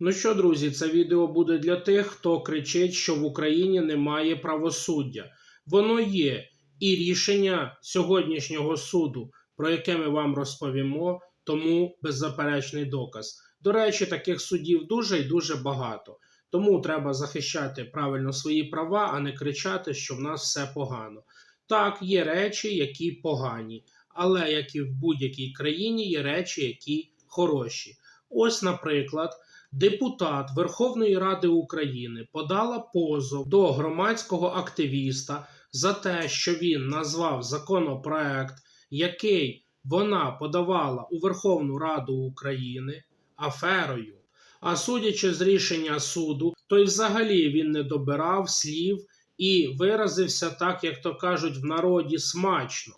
Ну що, друзі, це відео буде для тих, хто кричить, що в Україні немає правосуддя. Воно є, і рішення сьогоднішнього суду, про яке ми вам розповімо, тому беззаперечний доказ. До речі, таких судів дуже і дуже багато. Тому треба захищати правильно свої права, а не кричати, що в нас все погано. Так, є речі, які погані, але як і в будь-якій країні, є речі, які хороші. Ось, наприклад, депутат Верховної Ради України подала позов до громадського активіста за те, що він назвав законопроект, який вона подавала у Верховну Раду України аферою. А судячи з рішення суду, то й взагалі він не добирав слів і виразився так, як то кажуть в народі, смачно.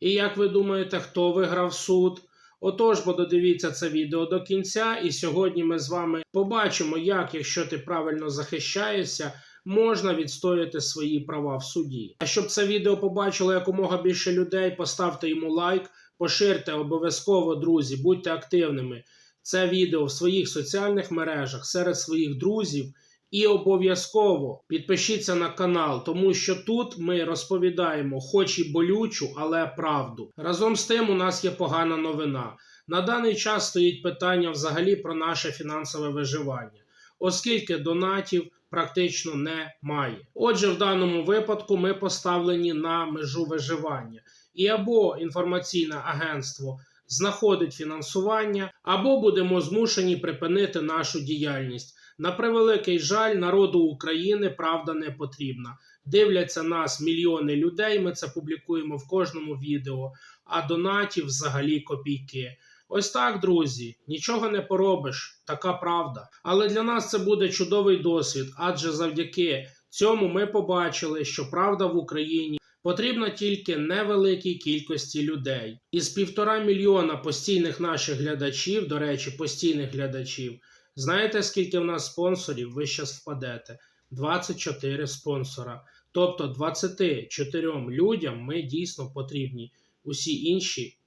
І як ви думаєте, хто виграв суд? Отож, бо додивіться це відео до кінця, і сьогодні ми з вами побачимо, як, якщо ти правильно захищаєшся, можна відстояти свої права в суді. А щоб це відео побачило якомога більше людей, поставте йому лайк, поширте обов'язково, друзі, будьте активними. Це відео в своїх соціальних мережах серед своїх друзів. І обов'язково підпишіться на канал, тому що тут ми розповідаємо, хоч і болючу, але правду. Разом з тим, у нас є погана новина. На даний час стоїть питання взагалі про наше фінансове виживання, оскільки донатів практично немає. Отже, в даному випадку ми поставлені на межу виживання, і або інформаційне агентство знаходить фінансування, або будемо змушені припинити нашу діяльність. На превеликий жаль, народу України правда не потрібна. Дивляться нас мільйони людей. Ми це публікуємо в кожному відео, а донатів взагалі копійки. Ось так, друзі, нічого не поробиш, така правда. Але для нас це буде чудовий досвід, адже завдяки цьому ми побачили, що правда в Україні потрібна тільки невеликій кількості людей. Із півтора мільйона постійних наших глядачів, до речі, постійних глядачів. Знаєте, скільки в нас спонсорів? Ви зараз впадете. 24 спонсора. Тобто 24 людям ми дійсно потрібні. Усі інші,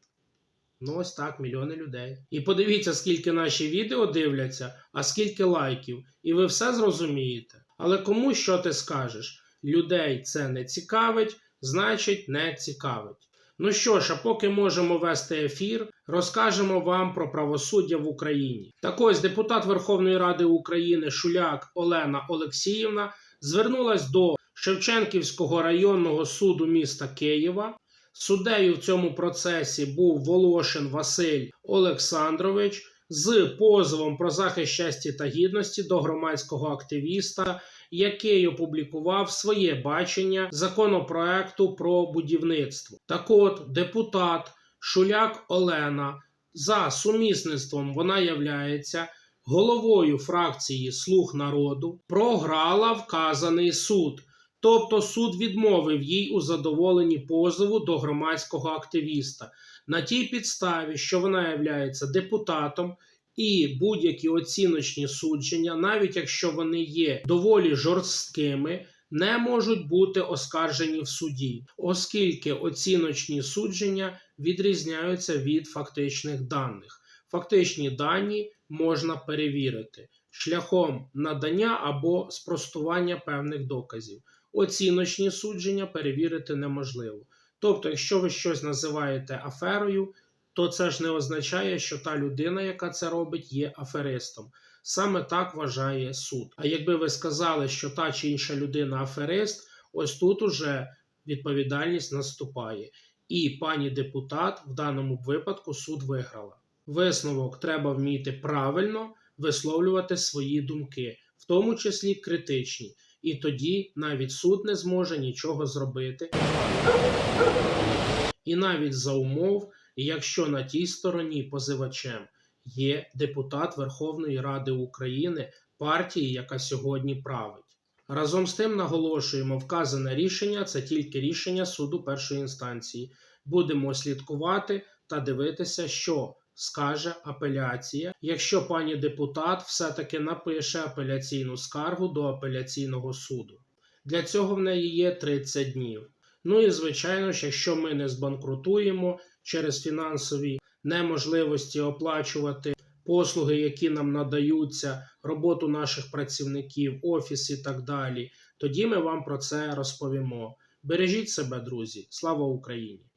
ну ось так, мільйони людей. І подивіться, скільки наші відео дивляться, а скільки лайків. І ви все зрозумієте. Але кому що ти скажеш? Людей це не цікавить, значить не цікавить. Ну що ж, а поки можемо вести ефір, розкажемо вам про правосуддя в Україні. Так ось депутат Верховної Ради України Шуляк Олена Олексіївна звернулась до Шевченківського районного суду міста Києва. Суддею в цьому процесі був Волошин Василь Олександрович з позовом про захист честі та гідності до громадського активіста який опублікував своє бачення законопроекту про будівництво. Так от, депутат Шуляк Олена за сумісництвом вона являється головою фракції Слуг народу, програла вказаний суд. Тобто суд відмовив їй у задоволенні позову до громадського активіста на тій підставі, що вона є депутатом і будь-які оціночні судження, навіть якщо вони є доволі жорсткими, не можуть бути оскаржені в суді, оскільки оціночні судження відрізняються від фактичних даних. Фактичні дані можна перевірити шляхом надання або спростування певних доказів. Оціночні судження перевірити неможливо. Тобто, якщо ви щось називаєте аферою, то це ж не означає, що та людина, яка це робить, є аферистом. Саме так вважає суд. А якби ви сказали, що та чи інша людина аферист, ось тут уже відповідальність наступає. І пані депутат в даному випадку суд виграла. Висновок треба вміти правильно висловлювати свої думки, в тому числі критичні. І тоді навіть суд не зможе нічого зробити. І навіть за умов, якщо на тій стороні позивачем є депутат Верховної Ради України партії, яка сьогодні править. Разом з тим наголошуємо, вказане рішення це тільки рішення суду першої інстанції. Будемо слідкувати та дивитися, що скаже апеляція, якщо пані депутат все-таки напише апеляційну скаргу до апеляційного суду. Для цього в неї є 30 днів. Ну і звичайно ж, якщо ми не збанкрутуємо через фінансові неможливості оплачувати послуги, які нам надаються, роботу наших працівників, офіс і так далі, тоді ми вам про це розповімо. Бережіть себе, друзі. Слава Україні!